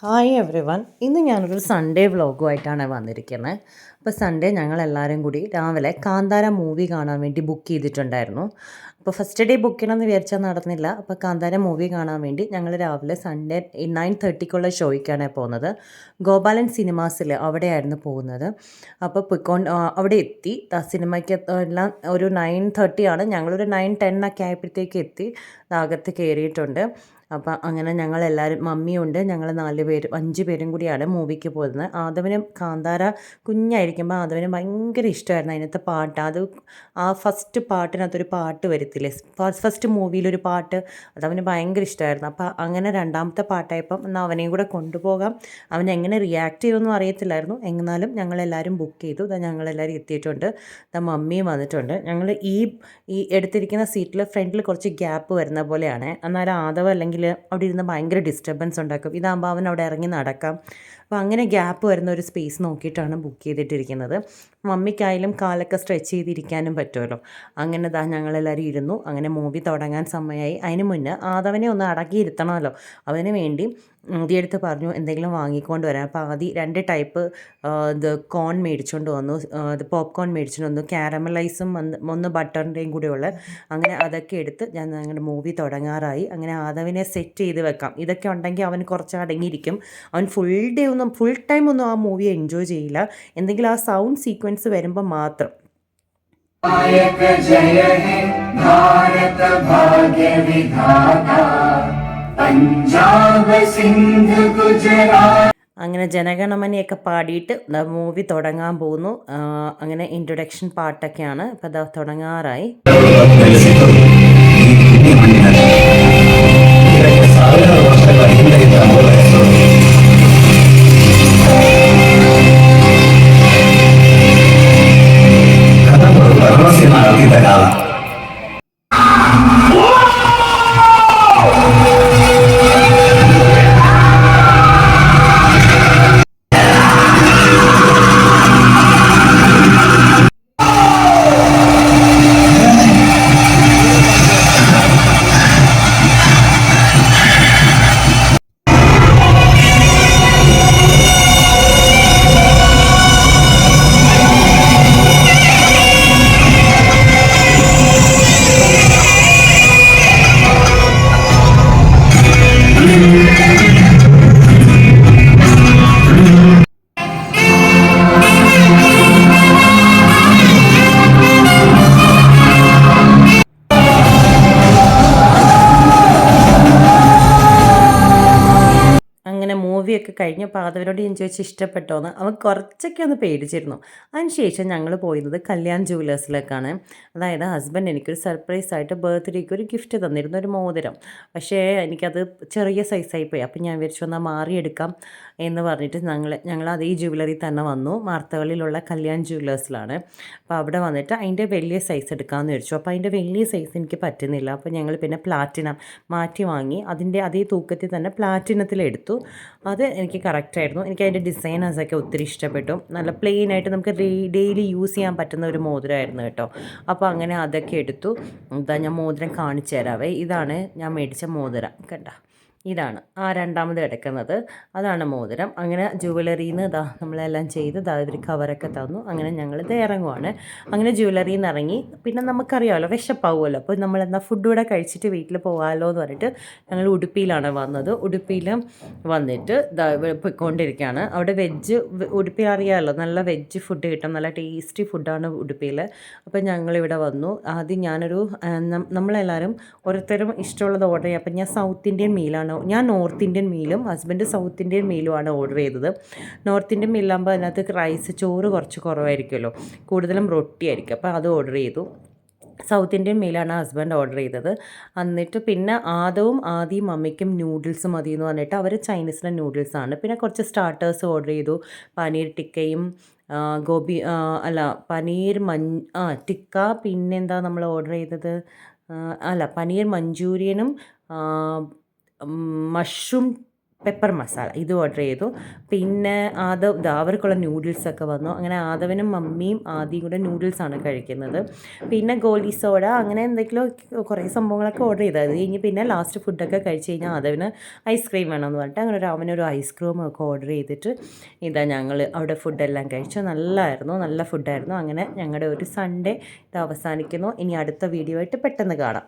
Hi every one ഇന്ന് ഞാനൊരു Sunday വ്ളോഗുമായിട്ടാണ് വന്നിരിക്കുന്നത് അപ്പോൾ സൺഡേ ഞങ്ങൾ എല്ലാവരും കൂടി രാവിലെ കാന്താര മൂവി കാണാൻ വേണ്ടി ബുക്ക് ചെയ്തിട്ടുണ്ടായിരുന്നു. അപ്പോൾ ഫസ്റ്റ് ഡേ ബുക്ക് ചെയ്യണമെന്ന് വിചാരിച്ചാൽ നടന്നില്ല. അപ്പോൾ കാന്താര മൂവി കാണാൻ വേണ്ടി ഞങ്ങൾ രാവിലെ സൺഡേ നയൻ തേർട്ടിക്കുള്ള ഷോയ്ക്കാണ് പോകുന്നത്. ഗോപാലൻ സിനിമാസിൽ അവിടെയായിരുന്നു പോകുന്നത്. അപ്പോൾ പൊയ്ക്കൊണ്ട് അവിടെ എത്തി. ആ സിനിമയ്ക്ക് എല്ലാം ഒരു നയൻ തേർട്ടിയാണ് ഞങ്ങളൊരു നയൻ ടെൻ ഒക്കെ ആയപ്പോഴത്തേക്ക് എത്തി. അകത്ത് കയറിയിട്ടുണ്ട് അപ്പം അങ്ങനെ ഞങ്ങളെല്ലാവരും മമ്മിയുണ്ട് ഞങ്ങൾ നാല് പേരും അഞ്ച് പേരും കൂടിയാണ് മൂവിക്ക് പോകുന്നത്. ആദവന് കാന്താര കുഞ്ഞായിരിക്കുമ്പോൾ ആദവന് ഭയങ്കര ഇഷ്ടമായിരുന്നു അതിനകത്തെ പാട്ട്. അത് ആ ഫസ്റ്റ് പാട്ടിനകത്തൊരു പാട്ട് വരത്തില്ലേ? ഫസ്റ്റ് മൂവിയിലൊരു പാട്ട് അതവന് ഭയങ്കര ഇഷ്ടമായിരുന്നു. അപ്പോൾ അങ്ങനെ രണ്ടാമത്തെ പാട്ടായപ്പം എന്നാൽ അവനെയും കൂടെ കൊണ്ടുപോകാം. അവൻ എങ്ങനെ റിയാക്ട് ചെയ്യുമെന്നും അറിയത്തില്ലായിരുന്നു. എന്നാലും ഞങ്ങളെല്ലാവരും ബുക്ക് ചെയ്തു. ഇതാ ഞങ്ങളെല്ലാവരും എത്തിയിട്ടുണ്ട്. ഇതാ മമ്മിയും വന്നിട്ടുണ്ട്. ഞങ്ങൾ ഈ ഈ എടുത്തിരിക്കുന്ന സീറ്റിൽ ഫ്രണ്ടിൽ കുറച്ച് ഗ്യാപ്പ് വരുന്ന പോലെയാണ്. എന്നാലും ആദവ് അല്ലെങ്കിൽ അവിടെ ഇരുന്ന് ഭയങ്കര ഡിസ്റ്റർബൻസ് ഉണ്ടാക്കും. ഇതാകുമ്പോൾ അവൻ അവിടെ ഇറങ്ങി നടക്കാം. അപ്പോൾ അങ്ങനെ ഗ്യാപ്പ് വരുന്ന ഒരു സ്പേസ് നോക്കിയിട്ടാണ് ബുക്ക് ചെയ്തിട്ടിരിക്കുന്നത്. മമ്മിക്കായാലും കാലൊക്കെ സ്ട്രെച്ച് ചെയ്തിരിക്കാനും പറ്റുമല്ലോ അങ്ങനെ ദാ ഞങ്ങളെല്ലാവരും ഇരുന്നു. അങ്ങനെ മൂവി തുടങ്ങാൻ സമയമായി അതിന് മുന്നേ ആദവനെ ഒന്ന് അടക്കിയിരുത്തണമല്ലോ അതിന് വേണ്ടി ആദ്യം എടുത്ത് പറഞ്ഞു എന്തെങ്കിലും വാങ്ങിക്കൊണ്ട് വരാൻ അപ്പോൾ ആദ്യം രണ്ട് ടൈപ്പ് ഇത് കോൺ മേടിച്ചുകൊണ്ട് വന്നു. ഇത് പോപ്കോൺ മേടിച്ചുകൊണ്ട് വന്നു. ക്യാരമലൈസും ഒന്ന് ബട്ടറിന്റെയും കൂടെയുള്ള. അങ്ങനെ അതൊക്കെ എടുത്ത് ഞാൻ ഞങ്ങളുടെ മൂവി തുടങ്ങാറായി. അങ്ങനെ ആദവിനെ സെറ്റ് ചെയ്ത് വെക്കാം. ഇതൊക്കെ ഉണ്ടെങ്കിൽ അവൻ കുറച്ച് അടങ്ങിയിരിക്കും. അവൻ ഫുൾ ഡേ ഒന്നും ഫുൾ ടൈം ഒന്നും ആ മൂവി എൻജോയ് ചെയ്യില്ല. എന്തെങ്കിലും ആ സൗണ്ട് സീക്വൻസ് ഇൻഷുറൻസ് വരുമ്പോൾ മാത്രം. അങ്ങനെ ജനഗണമനയൊക്കെ പാടിയിട്ട് മൂവി തുടങ്ങാൻ പോകുന്നു. അങ്ങനെ ഇൻട്രൊഡക്ഷൻ പാട്ടൊക്കെയാണ്. ഇപ്പൊ തുടങ്ങാറായി. മൂവിയൊക്കെ കഴിഞ്ഞപ്പോൾ ആദവനോട് ഞാൻ ചോദിച്ചു ഇഷ്ടപ്പെട്ടോന്ന് അവൻ കുറച്ചൊക്കെ ഒന്ന് പേടിച്ചിരുന്നു. അതിനുശേഷം ഞങ്ങൾ പോയിരുന്നത് കല്യാൺ ജുവലേഴ്സിലേക്കാണ് അതായത് ഹസ്ബൻഡ് എനിക്കൊരു സർപ്രൈസ് ആയിട്ട് ബർത്ത്ഡേക്ക് ഒരു ഗിഫ്റ്റ് തന്നിരുന്നു ഒരു മോതിരം. പക്ഷേ എനിക്കത് ചെറിയ സൈസായി പോയി. അപ്പം ഞാൻ വിചാരിച്ചു എന്നാൽ മാറിയെടുക്കാം എന്ന് പറഞ്ഞിട്ട് ഞങ്ങൾ ഞങ്ങൾ അതേ ജുവലറി തന്നെ വന്നു. മാർത്തകളിലുള്ള കല്യാൺ ജുവലേഴ്സിലാണ് അപ്പോൾ അവിടെ വന്നിട്ട് അതിന്റെ വലിയ സൈസ് എടുക്കാമെന്ന് വിചാരിച്ചു. അപ്പോൾ അതിന്റെ വലിയ സൈസ് എനിക്ക് പറ്റുന്നില്ല. അപ്പോൾ ഞങ്ങൾ പിന്നെ പ്ലാറ്റിനം മാറ്റി വാങ്ങി അതിന്റെ അതേ തൂക്കത്തിൽ തന്നെ പ്ലാറ്റിനത്തിലെടുത്തു അത് എനിക്ക് കറക്റ്റായിരുന്നു എനിക്ക് അതിന്റെ ഡിസൈനേഴ്സൊക്കെ ഒത്തിരി ഇഷ്ടപ്പെട്ടു. നല്ല പ്ലെയിൻ ആയിട്ട് നമുക്ക് ഡെയിലി യൂസ് ചെയ്യാൻ പറ്റുന്ന ഒരു മോതിരമായിരുന്നു കേട്ടോ. അപ്പോൾ അങ്ങനെ അതൊക്കെ എടുത്തു. എന്താ ഞാൻ മോതിരം കാണിച്ചു തരാവേ. ഇതാണ് ഞാൻ മേടിച്ച മോതിരം. കണ്ട? ഇതാണ്. ആ രണ്ടാമത് കിടക്കുന്നത് അതാണ് മോതിരം. അങ്ങനെ ജുവലറിയിൽ നിന്ന് ഇതാ നമ്മളെല്ലാം ചെയ്ത് ഇതാ ഇവർ കവറൊക്കെ തന്നു. അങ്ങനെ ഞങ്ങൾ ഇത് ഇറങ്ങുവാണ്. അങ്ങനെ ജുവലറിയിൽ നിന്ന് ഇറങ്ങി. പിന്നെ നമുക്കറിയാമല്ലോ വിശപ്പാവുമല്ലോ. അപ്പോൾ നമ്മൾ എന്നാൽ ഫുഡ് കൂടെ കഴിച്ചിട്ട് വീട്ടിൽ പോകാമല്ലോ എന്ന് പറഞ്ഞിട്ട് ഞങ്ങൾ ഉടുപ്പിയിലാണ് വന്നത്. ഉടുപ്പിയിൽ വന്നിട്ട് ഇവിടെ പോയിക്കൊണ്ടിരിക്കുകയാണ് അവിടെ വെജ് ഉടുപ്പി അറിയാമല്ലോ നല്ല വെജ് ഫുഡ് കിട്ടും. നല്ല ടേസ്റ്റി ഫുഡാണ് ഉടുപ്പിയിൽ അപ്പോൾ ഞങ്ങളിവിടെ വന്നു. ആദ്യം ഞാനൊരു നമ്മളെല്ലാവരും ഓരോരുത്തരും ഇഷ്ടമുള്ളത് ഓർഡർ ചെയ്യാം. അപ്പം ഞാൻ സൗത്ത് ഇന്ത്യൻ മീലാണ് ഞാൻ നോർത്ത് ഇന്ത്യൻ മീലും ഹസ്ബൻഡ് സൗത്ത് ഇന്ത്യൻ മീലുമാണ് ഓർഡർ ചെയ്തത്. നോർത്ത് ഇന്ത്യൻ മീലാകുമ്പോൾ അതിനകത്ത് റൈസ് ചോറ് കുറച്ച് കുറവായിരിക്കുമല്ലോ. കൂടുതലും റൊട്ടി ആയിരിക്കും. അപ്പോൾ അത് ഓർഡർ ചെയ്തു. സൗത്ത് ഇന്ത്യൻ മീലാണ് ഹസ്ബൻഡ് ഓർഡർ ചെയ്തത്. എന്നിട്ട് പിന്നെ ആദവും ആദ്യം അമ്മയ്ക്കും നൂഡിൽസ് മതി എന്ന് പറഞ്ഞിട്ട് അവർ ചൈനീസിലെ നൂഡിൽസാണ് പിന്നെ കുറച്ച് സ്റ്റാർട്ടേഴ്സ് ഓർഡർ ചെയ്തു. പനീർ ടിക്കയും ഗോപി അല്ല പനീർ മ ആ ടിക്ക പിന്നെന്താ നമ്മൾ ഓർഡർ ചെയ്തത്? അല്ല പനീർ മഞ്ചൂരിയനും മഷ്റൂം പെപ്പർ മസാല ഇത് ഓർഡർ ചെയ്തു. പിന്നെ ആദവ് ദാവർക്കുള്ള നൂഡിൽസൊക്കെ വന്നു. അങ്ങനെ ആദവനും മമ്മിയും ആദ്യം കൂടെ നൂഡിൽസാണ് കഴിക്കുന്നത്. പിന്നെ ഗോലി സോഡ അങ്ങനെ എന്തെങ്കിലും കുറേ സംഭവങ്ങളൊക്കെ ഓർഡർ ചെയ്തത് കഴിഞ്ഞ് പിന്നെ ലാസ്റ്റ് ഫുഡൊക്കെ കഴിച്ച് കഴിഞ്ഞാൽ ആദവിന് ഐസ്ക്രീം വേണമെന്ന് പറഞ്ഞിട്ട് അങ്ങനെ ഒരു അവനൊരു ഐസ്ക്രീം ഒക്കെ ഓർഡർ ചെയ്തിട്ട് ഇതാ ഞങ്ങൾ അവിടെ ഫുഡെല്ലാം കഴിച്ചു. നല്ലതായിരുന്നു നല്ല ഫുഡായിരുന്നു അങ്ങനെ ഞങ്ങളുടെ ഒരു സൺഡേ ഇത് അവസാനിക്കുന്നു. ഇനി അടുത്ത വീഡിയോ ആയിട്ട് പെട്ടെന്ന് കാണാം.